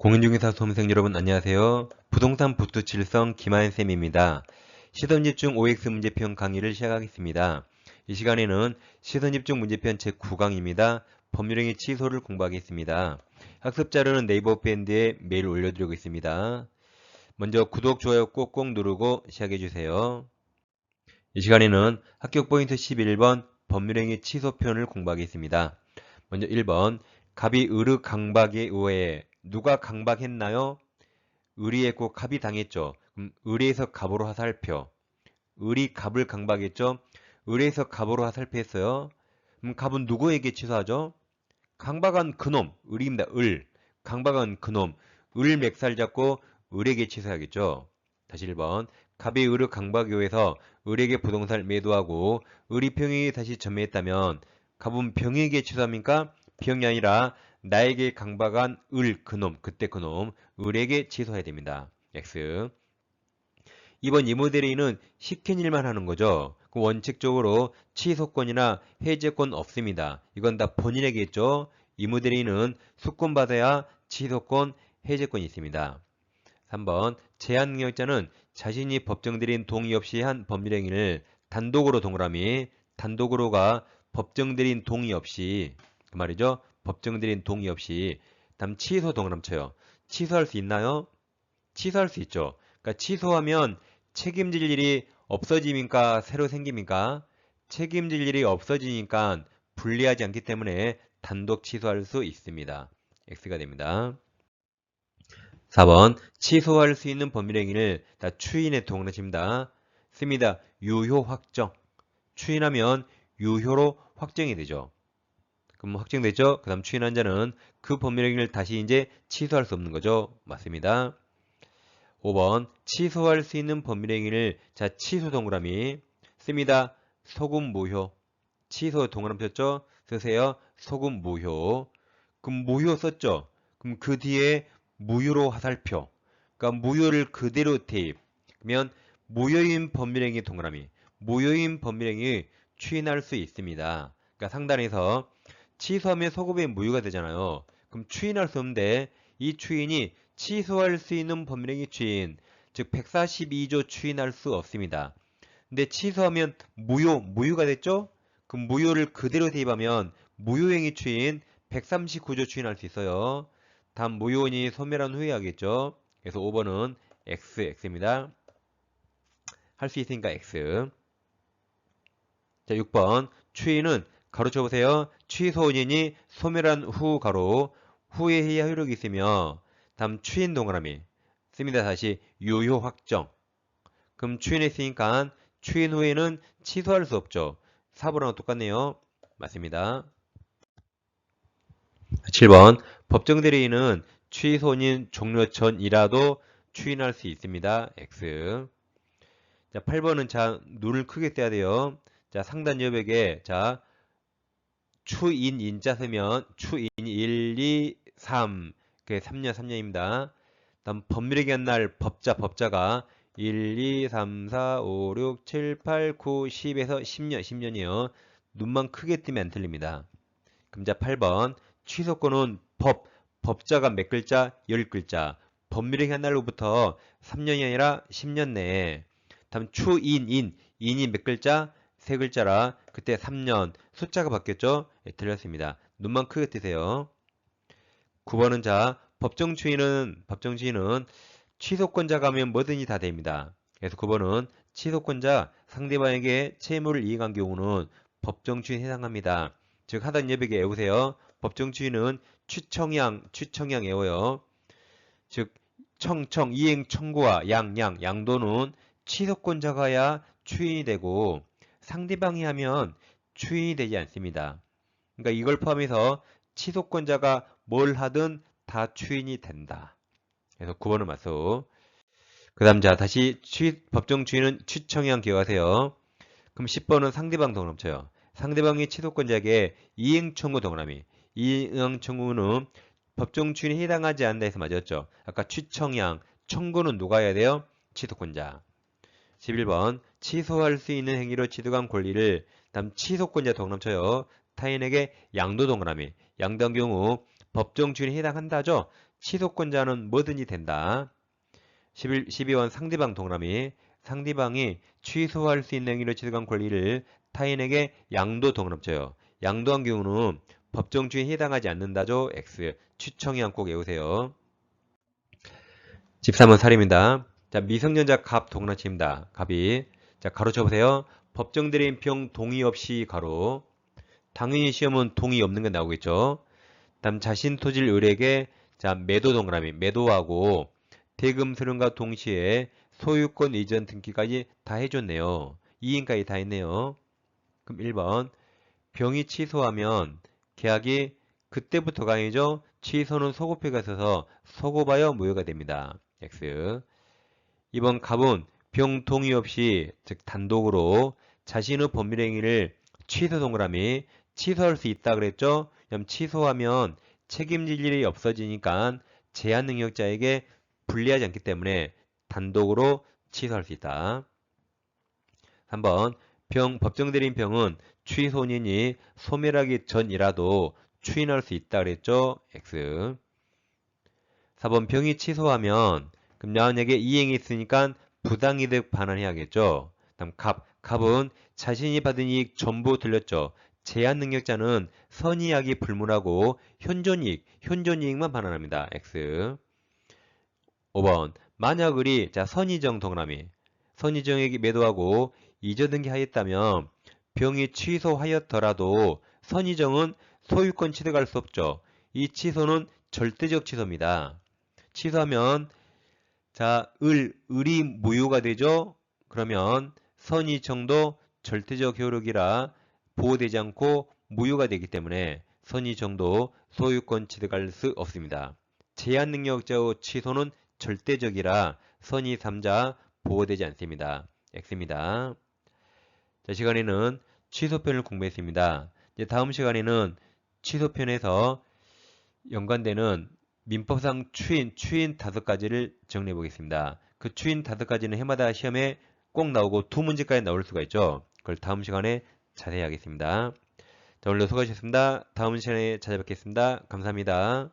공인중개사 수험생 여러분 안녕하세요. 부동산 부투칠성 김하연쌤입니다. 시선집중 OX 문제편 강의를 시작하겠습니다. 이 시간에는 시선집중 문제편 제9강입니다. 법률행위 취소를 공부하겠습니다. 학습 자료는 네이버 밴드에 메일 올려드리고 있습니다. 먼저 구독, 좋아요 꼭꼭 누르고 시작해주세요. 이 시간에는 합격 포인트 11번 법률행위 취소편을 공부하겠습니다. 먼저 1번 갑이 으르 강박에 의해 누가 강박했나요? 의리했고 갑이 당했죠. 그럼 의리에서 갑으로 화살표. 의리 갑을 강박했죠. 의리에서 갑으로 화살표했어요. 그럼 갑은 누구에게 취소하죠? 강박한 그놈, 의리입니다. 을. 강박한 그놈, 을 맥살 잡고 을에게 취소하겠죠. 다시 1번. 갑이 을의 강박에 의해서 을에게 부동산을 매도하고 을이 병에게 다시 전매했다면 갑은 병에게 취소합니까? 병이 아니라 나에게 강박한 을 그놈 그때 그놈 을에게 취소해야 됩니다. X 2번 이 모델에는 시킨 일만 하는 거죠. 그 원칙적으로 취소권이나 해제권 없습니다. 이건 다 본인에게 있죠. 이 모델에는 수권 받아야 취소권, 해제권이 있습니다. 3번 제한 능력자는 자신이 법정 들인 동의 없이 한 법률행위를 단독으로 동그라미 단독으로가 법정 들인 동의 없이 그 말이죠. 법정 들인 동의 없이 다음 취소 동그라미 쳐요. 취소할 수 있나요? 취소할 수 있죠. 그러니까 취소하면 책임질 일이 없어집니까? 새로 생깁니까? 책임질 일이 없어지니까 불리하지 않기 때문에 단독 취소할 수 있습니다. X가 됩니다. 4번 취소할 수 있는 법률행위를 다 추인의 칩니다. 씁니다. 유효 확정. 추인하면 유효로 확정이 되죠. 그럼 확정됐죠? 그 다음 추인한 자는 그 법률행위를 다시 이제 취소할 수 없는 거죠. 맞습니다. 5번 취소할 수 있는 법률행위를 자 취소 동그라미 씁니다. 소금 무효 취소 동그라미 폈죠? 쓰세요. 소금 무효 그럼 무효 썼죠? 그럼 그 뒤에 무효로 화살표 그러니까 무효를 그대로 대입 그러면 무효인 법률행위 동그라미 무효인 법률행위 추인할 수 있습니다. 그러니까 상단에서 취소하면 소급의 무효가 되잖아요. 그럼 추인할 수 없는데 이 추인이 취소할 수 있는 법률행위 추인, 즉 142조 추인할 수 없습니다. 근데 취소하면 무효, 무효가 됐죠? 그럼 무효를 그대로 대입하면 무효행위 추인 139조 추인할 수 있어요. 다음 무효원이 소멸한 후에 하겠죠. 그래서 5번은 X, X입니다. 할 수 있으니까 X. 자, 6번 추인은 가로쳐 보세요. 취소 원인이 소멸한 후 가로 후에 해야 효력이 있으며 다음 추인 동그라미 씁니다. 다시 유효 확정. 그럼 추인했으니까 추인 후에는 취소할 수 없죠. 4번랑 똑같네요. 맞습니다. 7번 법정 대리인은 취소인 종료 전이라도 추인할 수 있습니다. X. 자, 8번은 자, 눈을 크게 떼야 돼요. 자, 상단 여백에 자, 추인 인자 쓰면 추인 1, 2, 3. 그게 3년 3년입니다. 다음 법률에게 한날 법자 법자가 1, 2, 3, 4, 5, 6, 7, 8, 9, 10에서 10년 10년이에요. 눈만 크게 뜨면 안 틀립니다. 그럼 자 8번 취소권은 법 법자가 몇 글자? 10글자. 법률행위 한 날로부터 3년이 아니라 10년 내에 다음 추인 인 인이 몇 글자? 세 글자라 그때 3년 숫자가 바뀌었죠? 예, 틀렸습니다. 눈만 크게 뜨세요. 9번은 자 법정 추인은 법정 추인은 취소권자가 하면 뭐든지 다 됩니다. 그래서 9번은 취소권자 상대방에게 채무를 이행한 경우는 법정 추인 해당합니다. 즉 하단 여백에 외우세요. 법정 추인은 추청양 추청양 외워요. 즉 청청 이행 청구와 양양 양도는 취소권자가야 추인이 되고 상대방이 하면 추인이 되지 않습니다. 그러니까 이걸 포함해서 취소권자가 뭘 하든 다 추인이 된다. 그래서 9번은 맞소. 그 다음 자 다시 취, 법정 추인은 추청양 기억하세요. 그럼 10번은 상대방 동그라미 쳐요. 상대방이 취소권자에게 이행 청구 동그라미. 이행 청구는 법정 추인에 해당하지 않는다 해서 맞았죠. 아까 추청양 청구는 누가 해야 돼요? 취소권자. 11번 취소할 수 있는 행위로 취득한 권리를 다음 취소권자 동그라미 쳐요. 타인에게 양도 동그라미. 양도한 경우 법정 추인에 해당한다죠. 취소권자는 뭐든지 된다. 11, 12번 상대방 동그라미 상대방이 취소할 수 있는 행위를 취소한 권리를 타인에게 양도 동그라미쳐요. 양도한 경우는 법정주의에 해당하지 않는다죠. X. 추청이 꼭 외우세요. 13번 살입니다. 자, 미성년자 갑 동그라미입니다. 갑이. 자, 가로 쳐 보세요. 법정 대리인평 동의 없이 가로. 당연히 시험은 동의 없는 게 나오겠죠. 다음 자신 토지를 을에게 자, 매도 동그라미. 매도하고 대금 수령과 동시에 소유권 이전 등기까지 다 해줬네요. 2인까지 다 했네요. 그럼 1번 병이 취소하면 계약이 그때부터가 아니죠. 취소는 소급표가 있어서 소급하여 무효가 됩니다. X 2번 갑은 병 동의 없이 즉 단독으로 자신의 법률 행위를 취소 동그라미 취소할 수 있다 그랬죠. 그럼 취소하면 책임질 일이 없어지니까 제한 능력자에게 불리하지 않기 때문에 단독으로 취소할 수 있다. 3번 병 법정 대리인 병은 취소인이 소멸하기 전이라도 추인할 수 있다 그랬죠. X 4번 병이 취소하면 그럼 만약에 이행이 있으니까 부당이득 반환해야겠죠. 다음 갑 갑은 자신이 받은 이익 전부 들렸죠. 제한 능력자는 선이익이 불문하고 현존이익, 현존이익만 반환합니다. X 5번 만약 을이 자 선의정 동그라미 선의정에게 매도하고 이저등기 하였다면 병이 취소하였더라도 선의정은 소유권 취득할 수 없죠. 이 취소는 절대적 취소입니다. 취소하면 자, 을, 을이 무효가 되죠? 그러면 선의정도 절대적 효력이라 보호되지 않고 무효가 되기 때문에 선의정도 소유권 취득할 수 없습니다. 제한 능력자의 취소는 절대적이라 선의 3자 보호되지 않습니다. X입니다. 자, 시간에는 취소편을 공부했습니다. 이제 다음 시간에는 취소편에서 연관되는 민법상 추인, 추인 다섯 가지를 정리해 보겠습니다. 그 추인 다섯 가지는 해마다 시험에 꼭 나오고 두 문제까지 나올 수가 있죠. 그걸 다음 시간에 자세히 하겠습니다. 자, 오늘도 수고하셨습니다. 다음 시간에 찾아뵙겠습니다. 감사합니다.